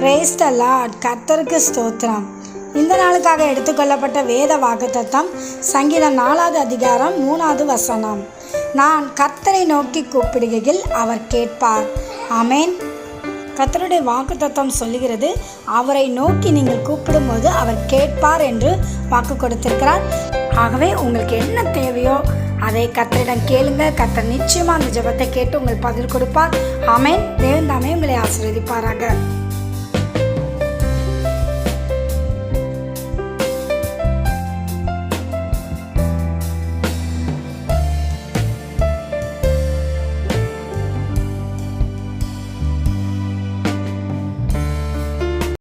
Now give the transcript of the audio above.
Brace Lord கர்த்தருக்கு ஸ்தோத்திரம். இந்த நாளுக்காக எடுத்துக்கொள்ளப்பட்ட வேத வாக்குத்தத்தம் சங்கீதம் நாலாவது அதிகாரம் மூணாவது வசனம். நான் கர்த்தரை நோக்கி கூப்பிடுகையில் அவர் கேட்பார். ஆமென். கர்த்தருடைய வாக்குத்தத்தம் சொல்லுகிறது அவரை நோக்கி நீங்கள் கூப்பிடும்போது அவர் கேட்பார் என்று வாக்கு கொடுத்திருக்கிறார். ஆகவே உங்களுக்கு என்ன தேவையோ அதை கத்தரிடம் கேளுங்க. கத்தர் நிச்சயமாக அந்த ஜெபத்தை கேட்டு உங்களுக்கு பதில் கொடுப்பார். ஆமென். தேவந்தாமே உங்களை ஆசீர்வதிப்பாராக.